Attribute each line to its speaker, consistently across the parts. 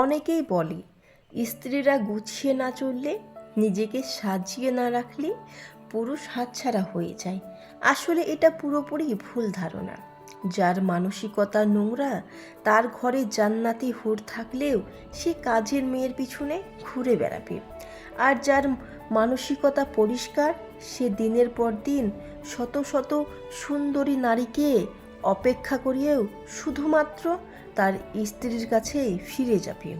Speaker 1: অনেকেই বলে, স্ত্রীরা গুছিয়ে না চললে, নিজেকে সাজিয়ে না রাখলে পুরুষ হাতছাড়া হয়ে যায়। আসলে এটা পুরোপুরি ভুল ধারণা। যার মানসিকতা নোংরা, তার ঘরে জান্নাতি হুর থাকলেও সে কাজের মেয়ের পিছনে ঘুরে বেড়াবে। আর যার মানসিকতা পরিষ্কার, সে দিনের পর দিন শত শত সুন্দরী নারীকে অপেক্ষা করিয়েও শুধুমাত্র তার স্ত্রীর কাছেই ফিরে যাবে।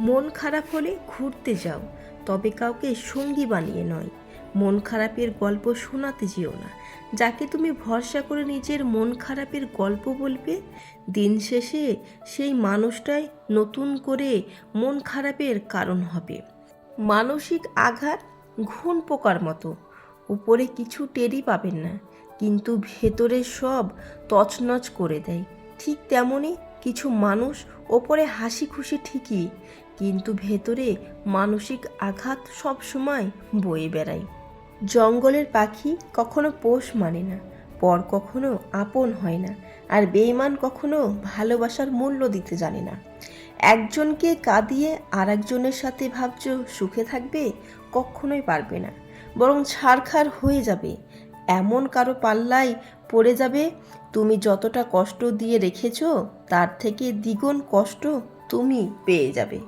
Speaker 1: মন খারাপ হলে ঘুরতে যাও, তবে কাউকে সঙ্গী বানিয়ে নয়। মন খারাপের গল্প শোনাতে যেও না। যাকে তুমি ভরসা করে নিজের মন খারাপের গল্প বলবে, দিন শেষে সেই মানুষটাই নতুন করে মন খারাপের কারণ হবে। মানসিক আঘাত ঘুণ পোকার মতো। উপরে কিছু টেরই পাবেন না, কিন্তু ভেতরে সব তছনছ করে দেয়। ঠিক তেমনই কিছু মানুষ ওপরে হাসি খুশি ঠিকই, কিন্তু ভেতরে মানসিক আঘাত সব সময় বয়ে বেড়ায়। জঙ্গলের পাখি কখনো পোষ মানে না, পর কখনো আপন হয় না, আর বেইমান কখনো ভালোবাসার মূল্য দিতে জানে না। একজনকে কাঁদিয়ে আর একজনের সাথে ভাবছ সুখে থাকবে, কখনোই পারবে না, বরং ছাড়খাড় হয়ে যাবে এমন কারও পাল্লায় পড়ে যাবে? তুমি যতটা কষ্ট দিয়ে রেখেছ, তার থেকে দ্বিগুণ কষ্ট তুমি পেয়ে যাবে।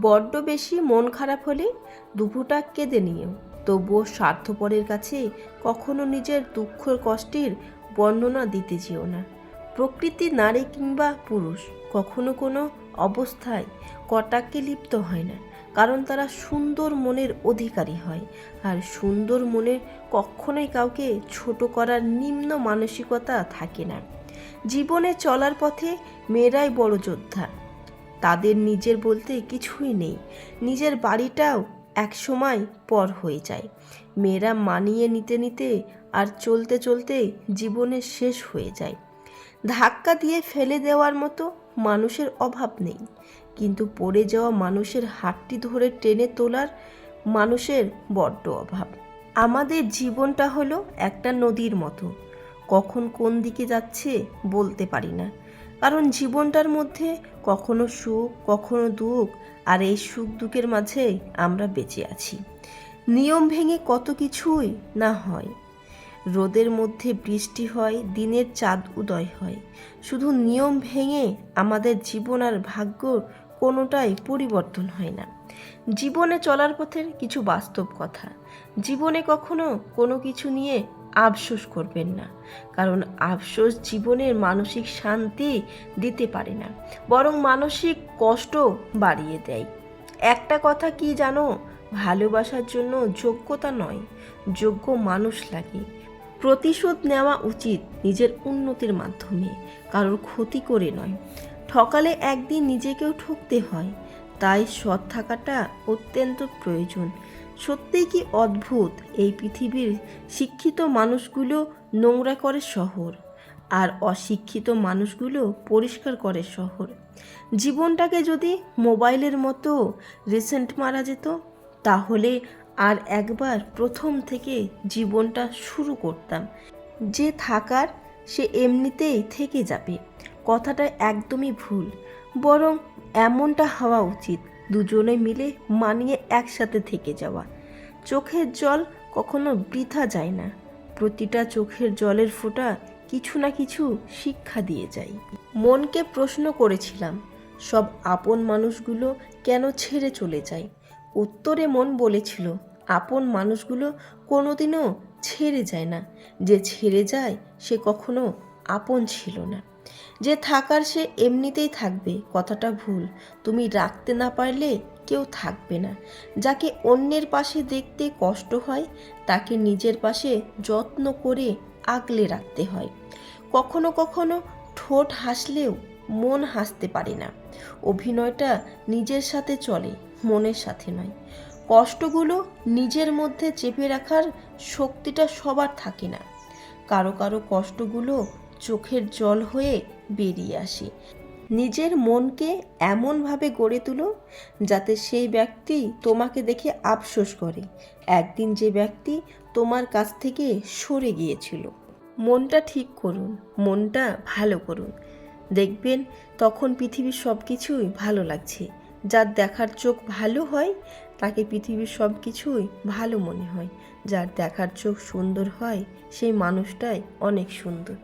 Speaker 1: বড্ড বেশি মন খারাপ হলে দুপুটা কেঁদে নিও। তবুও স্বার্থপরের কাছে কখনো নিজের দুঃখ কষ্টের বর্ণনা দিতে যেও না। প্রকৃতি নারী কিংবা পুরুষ, কখনো কোনো অবস্থায় কটাকে লিপ্ত হয় না। কারণ তারা সুন্দর মনের অধিকারী হয়। আর সুন্দর মনের কখনোই কাউকে ছোট করার নিম্ন মানসিকতা থাকে না। জীবনে চলার পথে মেয়েরাই বড় যোদ্ধা। তাদের নিজের বলতে কিছুই নেই। নিজের বাড়িটাও এক সময় পর হয়ে যায়। মেয়েরা মানিয়ে নিতে নিতে আর চলতে চলতে জীবনের শেষ হয়ে যায়। ধাক্কা দিয়ে ফেলে দেওয়ার মতো মানুষের অভাব নেই। কিন্তু পড়ে যাওয়া মানুষের হাতটি ধরে টেনে তোলার মানুষের বড্ড অভাব। আমাদের জীবনটা হলো একটা নদীর মতো। কখন কোন দিকে যাচ্ছে বলতে পারি না। কারণ জীবনটার মধ্যে কখনো সুখ, কখনো দুঃখ, আর এই সুখ দুঃখের মাঝে আমরা বেঁচে আছি। নিয়ম ভেঙে কত কিছুই না হয়। রোদের মধ্যে বৃষ্টি হয়, দিনের চাঁদ উদয় হয়। শুধু নিয়ম ভেঙে আমাদের জীবন আর ভাগ্য কোনোটাই পরিবর্তন হয় না। জীবনে চলার পথের কিছু বাস্তব কথা। জীবনে কখনো কোনো কিছু নিয়ে আফসোস করবেন না। কারণ আফসোস জীবনের মানসিক শান্তি দিতে পারে না। বরং মানসিক কষ্ট বাড়িয়ে দেয়। একটা কথা কি জানো? ভালোবাসার জন্য যোগ্যতা নয়, যোগ্য মানুষ লাগে। প্রতিশোধ নেওয়া উচিত নিজের উন্নতির মাধ্যমে, কারোর ক্ষতি করে নয়। ঠকালে একদিন নিজেকেও ঠকতে হয়। তাই সৎ থাকাটা অত্যন্ত প্রয়োজন। সত্যিই কি অদ্ভুত? এই পৃথিবীর শিক্ষিত মানুষগুলো নোংরা করে শহর, আর অশিক্ষিত মানুষগুলো পরিষ্কার করে শহর। জীবনটাকে যদি মোবাইলের মতো রিসেন্ট মারা যেত, তাহলে আর একবার প্রথম থেকে জীবনটা শুরু করতাম। যে থাকার সে এমনিতেই থেকে যাবে। কথাটা একদমই ভুল, বরং এমনটা হওয়া উচিত। দুজনে মিলে মানিয়ে একসাথে থেকে যাওয়া। চোখের জল কখনো বৃথা যায় না। প্রতিটা চোখের জলের ফোঁটা কিছু না কিছু শিক্ষা দিয়ে যায়। মনকে প্রশ্ন করেছিলাম, সব আপন মানুষগুলো কেন ছেড়ে চলে যায়? উত্তরে মন বলেছিল, আপন মানুষগুলো কোনোদিনও ছেড়ে যায় না। যে ছেড়ে যায়, সে কখনো আপন ছিল না। যে থাকার সে এমনিতেই থাকবে, কথাটা ভুল। তুমি রাখতে না পারলে কেউ থাকবে না। যাকে অন্যের পাশে দেখতে কষ্ট হয়, তাকে নিজের পাশে যত্ন করে আগলে রাখতে হয়। কখনো কখনো ঠোঁট হাসলেও মন হাসতে পারে না। অভিনয়টা নিজের সাথে চলে, মনের সাথে নয়। কষ্টগুলো নিজের মধ্যে চেপে রাখার শক্তিটা সবার থাকে না। কারও কারও কষ্টগুলো চোখের জল হয়ে বেরিয়ে আসে। নিজের মনকে এমনভাবে গড়ে তুলো যাতে সেই ব্যক্তি তোমাকে দেখে আফসোস করে। একদিন যে ব্যক্তি তোমার কাছ থেকে সরে গিয়েছিল। মনটা ঠিক করুন, মনটা ভালো করুন। দেখবেন তখন পৃথিবীর সব কিছুই ভালো লাগছে। যার দেখার চোখ ভালো হয়, তাকে পৃথিবীর সব কিছুই ভালো মনে হয়। যার দেখার চোখ সুন্দর হয়, সেই মানুষটাই অনেক সুন্দর।